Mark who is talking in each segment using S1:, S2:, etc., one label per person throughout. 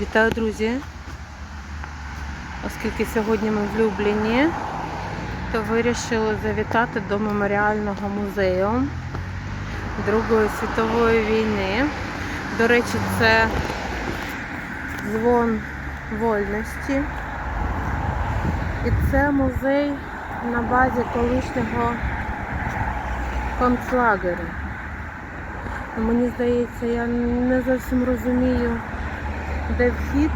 S1: Вітаю, друзі! Оскільки сьогодні ми в Любліні, то вирішили завітати до меморіального музею Другої світової війни. До речі, це дзвон вольності. І це музей на базі колишнього концлагерю. Мені здається, я не зовсім розумію, де вхід.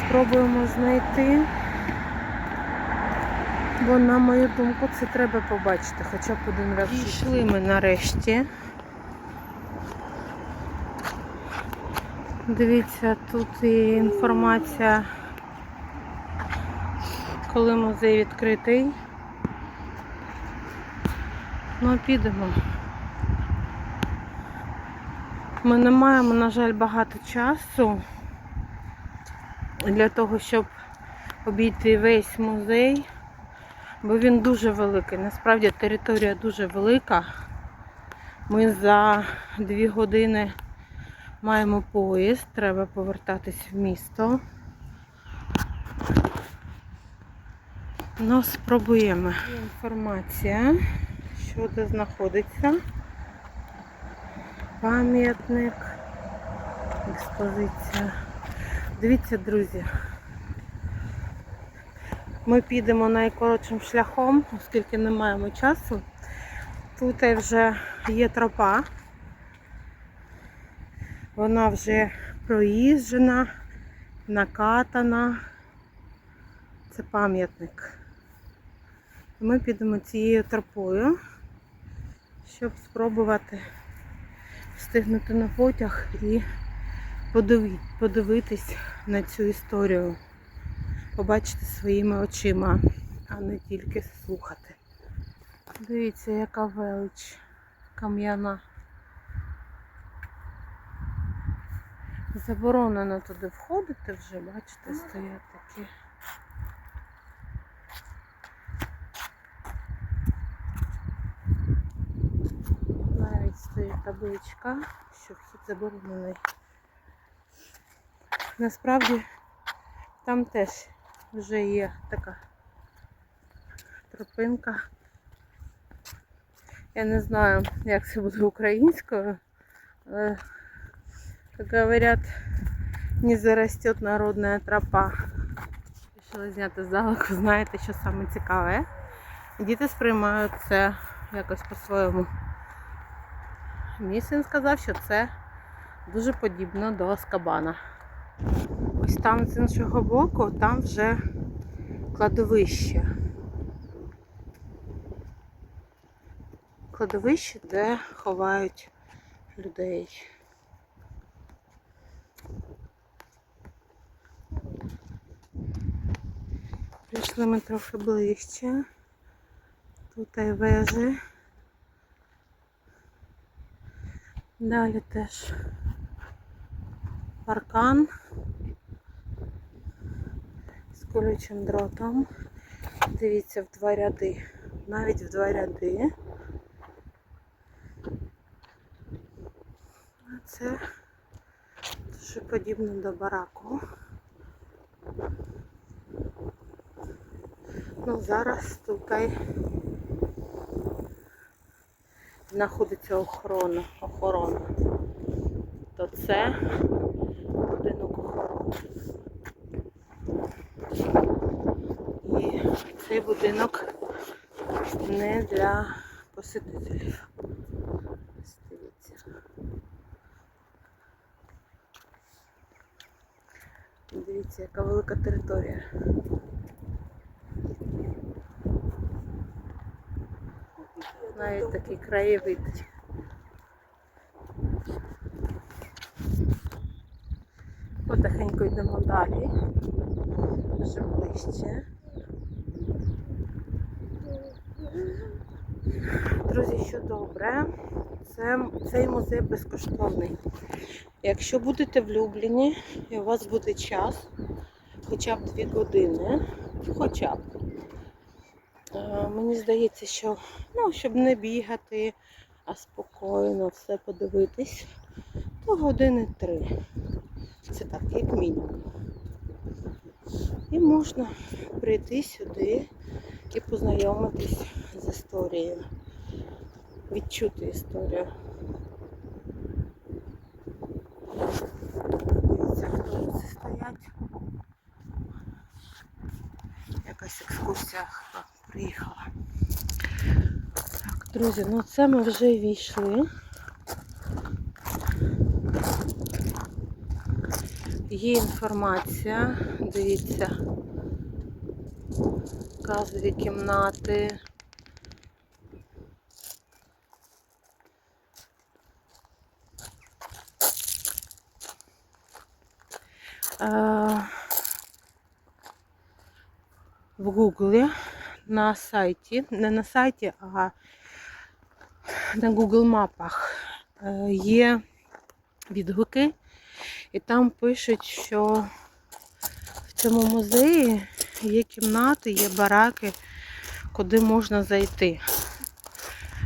S1: Спробуємо знайти. Бо, на мою думку, це треба побачити, хоча б один раз. Дійшли ми нарешті. Дивіться, тут є інформація, коли музей відкритий. Ну, підемо. Ми не маємо, на жаль, багато часу для того, щоб обійти весь музей, бо він дуже великий. Насправді територія дуже велика. Ми за дві години маємо поїзд, треба повертатись в місто. Ну, спробуємо. Інформація, що де знаходиться. Пам'ятник, експозиція. Дивіться, друзі. Ми підемо найкоротшим шляхом, оскільки не маємо часу. Тут вже є тропа. Вона вже проїжджена, накатана. Це пам'ятник. Ми підемо цією тропою, щоб спробувати встигнути на потяг і подивитись на цю історію, побачити своїми очима, а не тільки слухати. Дивіться, яка велич кам'яна. Заборонено туди входити вже, бачите, стоять такі. Навіть табличка, що вхід заборонений. Насправді там теж вже є така тропинка. Я не знаю, як це буде українською, але, як говорять, не заростет народна тропа. Рішила зняти здалеку, знаєте, що саме цікаве. Діти сприймають це якось по-своєму. Мій син сказав, що це дуже подібно до Аскабана. Ось там з іншого боку, там вже кладовище. Кладовище, де ховають людей. Прийшли ми трохи ближче. Тут і вежі. Далі теж паркан з колючим дротом. Дивіться, в два ряди. Навіть в два ряди. А це дуже подібно до бараку. Ну, зараз тут знаходиться охорона. охорона. То це будинок охорони. І цей будинок не для посетителів. Дивіться, яка велика територія. Навіть такий краєвид. Потихеньку йдемо далі. Вже ближче. Друзі, що добре, це, цей музей безкоштовний. Якщо будете в Любліні і у вас буде час, хоча б 2 години, хоча б. Мені здається, що ну, щоб не бігати, а спокійно все подивитись, то години три. Це так, як мінімум. І можна прийти сюди і познайомитись з історією, відчути історію. Дивіться, автобуси стоять. Якась екскурсія приїхала. Так, друзі, ну це ми вже війшли. Є інформація, дивіться, газові кімнати. Е, В Гуглі на сайті, не на сайті, а на Google мапах е, є відгуки. І там пишуть, що в цьому музеї є кімнати, є бараки, куди можна зайти.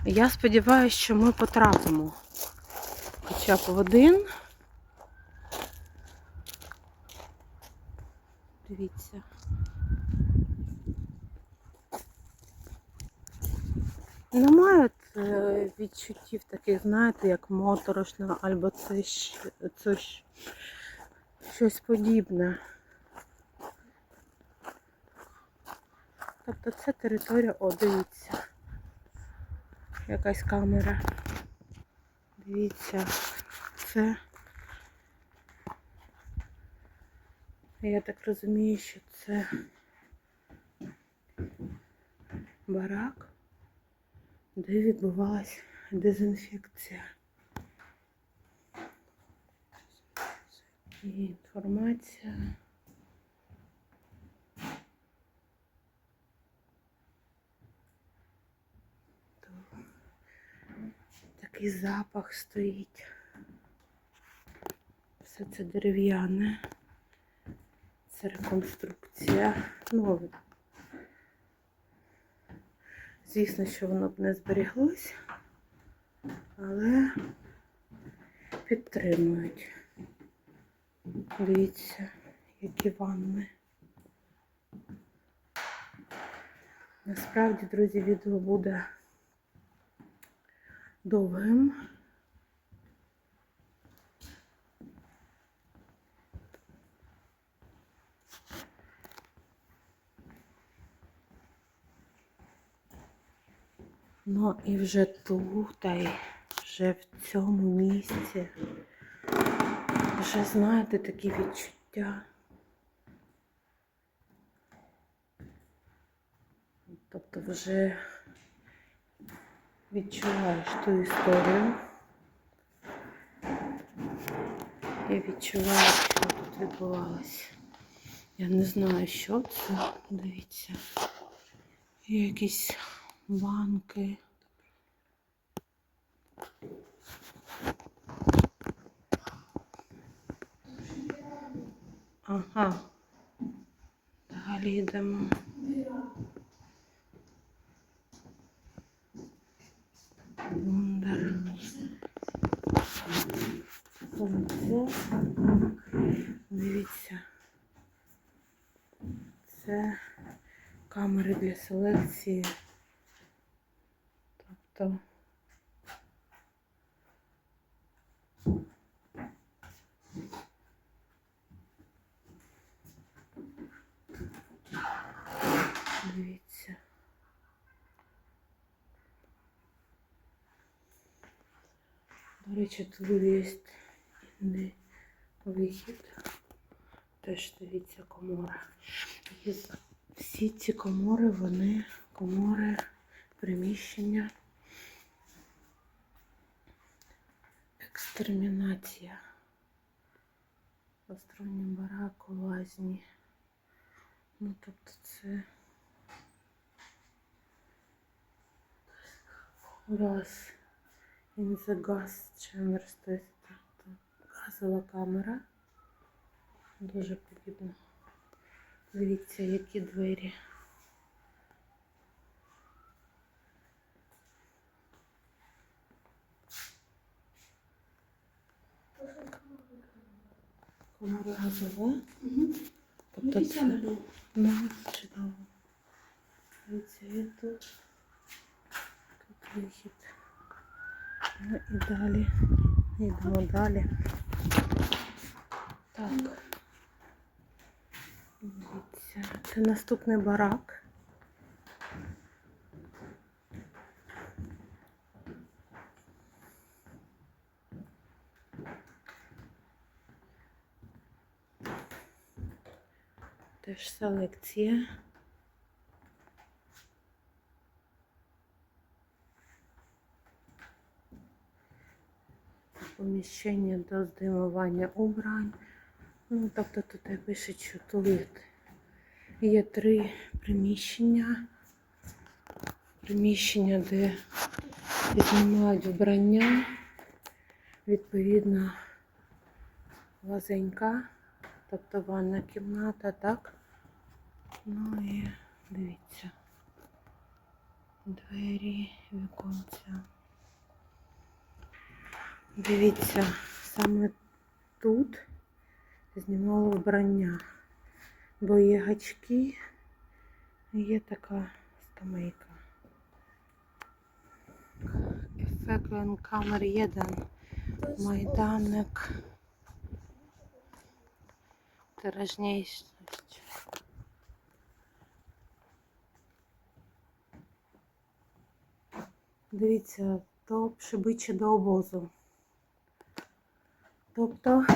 S1: Я сподіваюся, що ми потрапимо хоча б в один. Дивіться. Немає відчуттів таких, знаєте, як моторошно, або це, це щось подібне. Тобто це територія, о, дивіться. Якась камера. Дивіться, це. Я так розумію, що це барак де відбувалась дезінфекція. І інформація. Такий запах стоїть. Все це дерев'яне. Це реконструкція. Ну, Звісно, що воно б не зберіглось, але підтримують. Дивіться, які ванни. Насправді, друзі, відео буде довгим. Ну і вже тут, та вже в цьому місці. Вже знаєте такі відчуття. Тобто вже відчуваєш ту історію. Я відчуваю, що тут відбувалося. Я не знаю, що це. Дивіться. Є якісь банки. Ага. Далі йдемо. Бундар. Дивіться. Це камери для селекції. Тобто дивіться. Є інший вихід. Теж дивіться комора. І всі ці комори, вони комори приміщення. Екстермінація. Построєння бараку, лазні. Ну, тобто це газ. Gas chambers, тобто газова камера. Дуже подібно. Дивіться, які двері. Комори газове.
S2: Угу.
S1: Тобто
S2: Ну,
S1: це
S2: це
S1: ну, чудово. Дивіться, і тут. Тут вихід. І далі. Йдемо далі. Так. Дивіться, це наступний барак. Теж селекція. Поміщення до здимування убрань. Ну, тобто тут пише, що тут є три приміщення. Приміщення, де знімають вбрання. Відповідно, лазенька, тобто ванна кімната, так? Ну і дивіться. Двері, віконця. Дивіться, саме тут знімали вбрання, бо є гачки, є така скамейка. Ефекен камер 1, майданник, тиражність. Дивіться, то прибиче до обозу. Тобто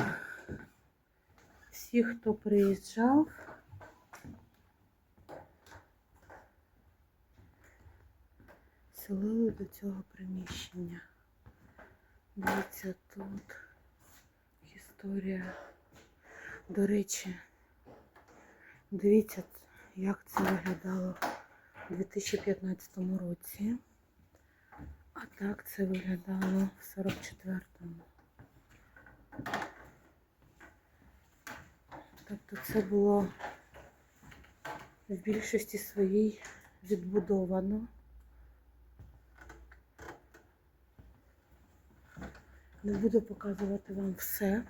S1: всі, хто приїжджав, селили до цього приміщення. Дивіться, тут історія. До речі, дивіться, як це виглядало у 2015 році. А так це виглядало в 44-му. Тобто це було в більшості своїй відбудовано. Не буду показувати вам все.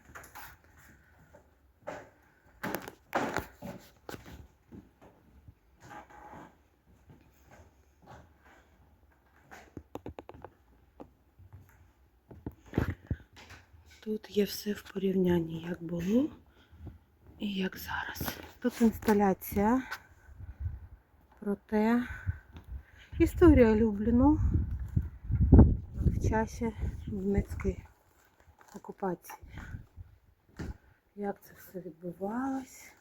S1: Тут є все в порівнянні, як було і як зараз. Тут інсталяція про те, історія Любліну в часі німецької окупації. Як це все відбувалось.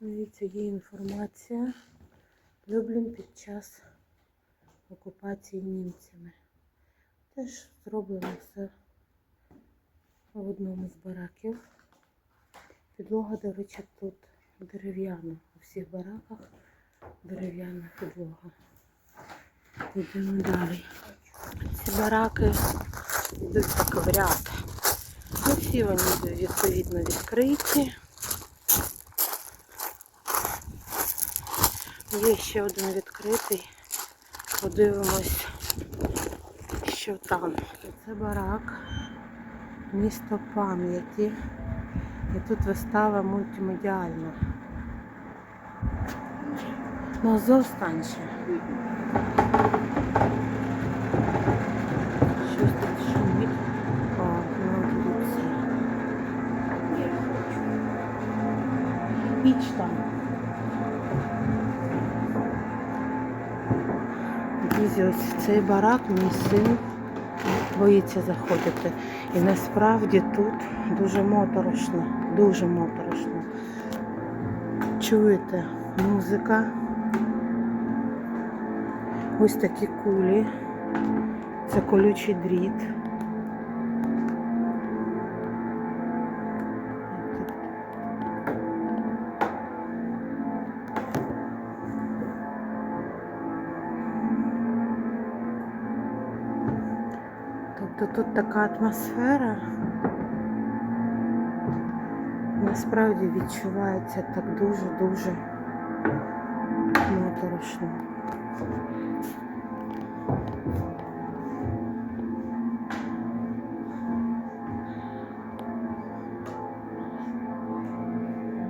S1: Дивіться, є інформація. Люблін під час окупації німцями. Теж зроблено все в одному з бараків. Підлога, до речі, тут дерев'яна. У всіх бараках дерев'яна підлога. Йдемо далі. Ці бараки йдуть так ряд. Ну, всі вони відповідно відкриті. Є ще один відкритий. Подивимось, що там. Це барак місто пам'яті. І тут вистава мультимедіальна. Ну, зостанше. Щось тут шумить. О, ну дивіться. Піч там. Друзі, ось цей барак мій син боїться заходити. І насправді тут дуже моторошно, дуже моторошно. Чуєте, музика. Ось такі кулі. Це колючий дріт. то тут така атмосфера. Насправді відчувається так дуже-дуже моторошно.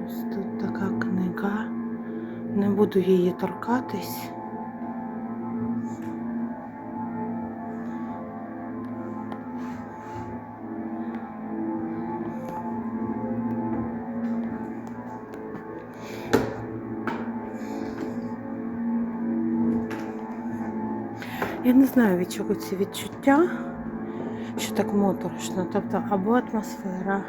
S1: Ось тут така книга. Не буду її торкатись. Я не знаю, від чого ці відчуття, що так моторошно. Тобто або атмосфера,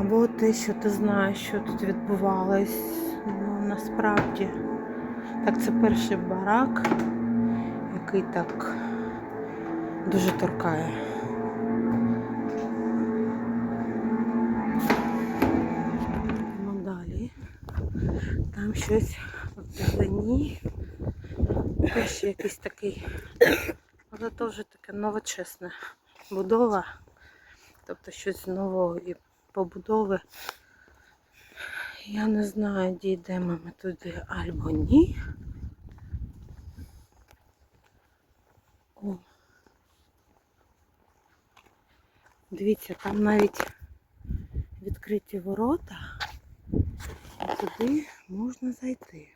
S1: або те, що ти знаєш, що тут відбувалось. Ну, насправді. Так, це перший барак, який так дуже торкає. Ну. Там щось. Теж якийсь такий, але теж таке новочесне будова. Тобто щось нової побудови. Я не знаю, дійдемо ми туди або ні. О. Дивіться, там навіть відкриті ворота, і туди можна зайти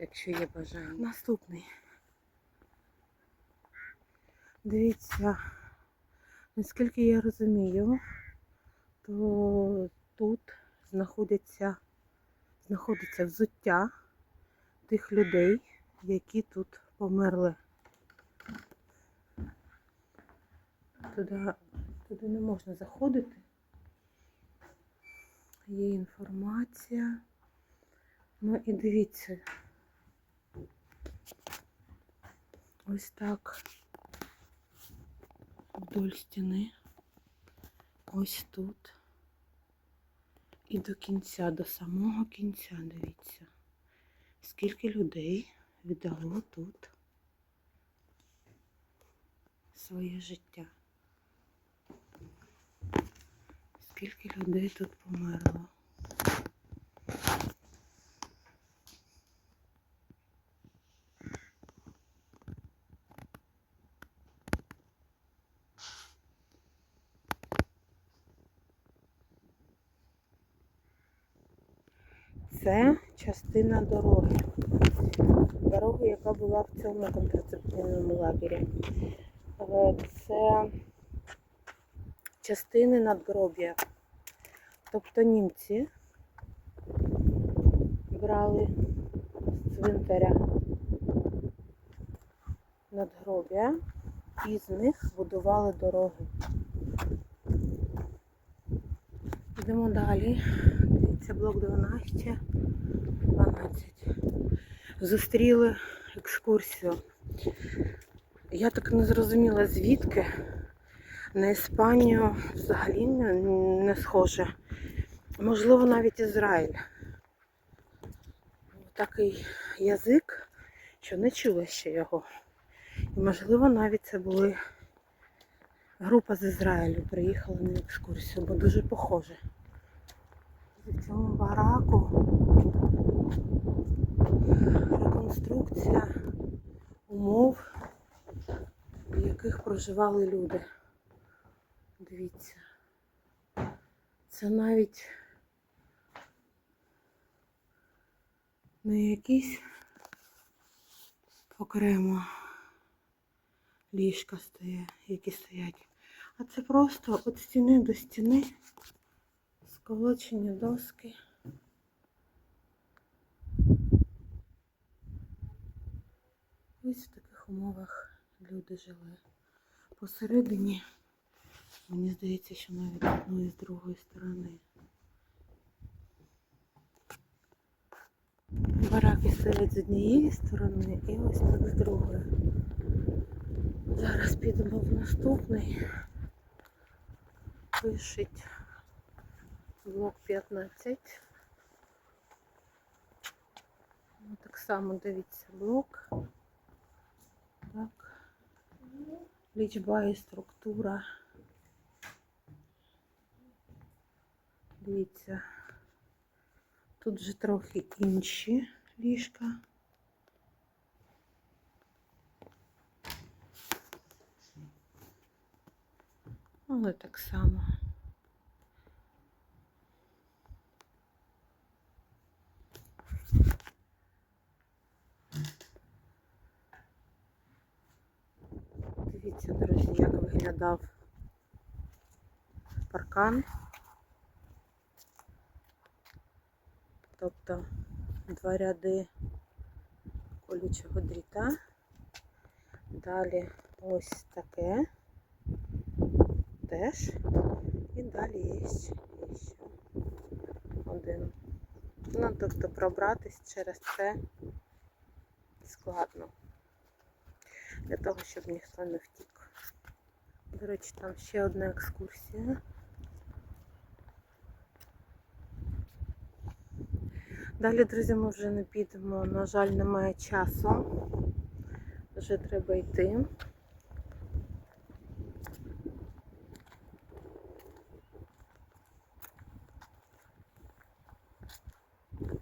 S1: якщо є бажання. Наступний. Дивіться, наскільки я розумію, то тут знаходиться, знаходиться взуття тих людей, які тут померли. Туди, туди не можна заходити. Є інформація. Ну і дивіться, Ось так вдоль стіни. Ось тут. І до кінця, до самого кінця, дивіться, скільки людей віддало тут своє життя. Скільки людей тут померло. Це частина дороги. Дороги, яка була в цьому контрацептивному лагері. Е, Це частини надгроб'я. Тобто німці брали з цвинтаря надгроб'я і з них будували дороги. Йдемо далі. Дивіться, блок 12, 12. Зустріли екскурсію. Я так не зрозуміла, звідки на Іспанію взагалі не, схоже. Можливо, навіть Ізраїль. Такий язик, що не чула ще його. І можливо навіть це були група з Ізраїлю приїхала на екскурсію, бо дуже похоже. В цьому бараку реконструкція умов, в яких проживали люди. Дивіться. Це навіть не якісь окремо ліжка стоять, які стоять. А це просто від стіни до стіни сколочені доски. Ось в таких умовах люди жили. Посередині, мені здається, що навіть з одної і з другої сторони. Бараки стоять з однієї сторони і ось так з другої. Зараз підемо в наступний. Пишіть блок 15. Ну, Так само дивіться блок. Так. Лічба і структура. Дивіться. Тут вже трохи інші ліжка. Але так само. Пострадав паркан. Тобто два ряди колючого дріта. Далі ось таке теж. І далі є ще один. Ну, тобто пробратись через це складно. Для того, щоб ніхто не втік. До речі, там ще одна екскурсія. Далі, друзі, ми вже не підемо. На жаль, немає часу. Вже треба йти.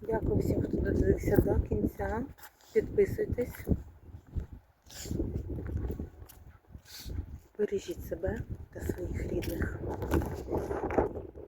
S1: Дякую всім, хто додивився до кінця. Підписуйтесь. Бережіть себе та своїх рідних.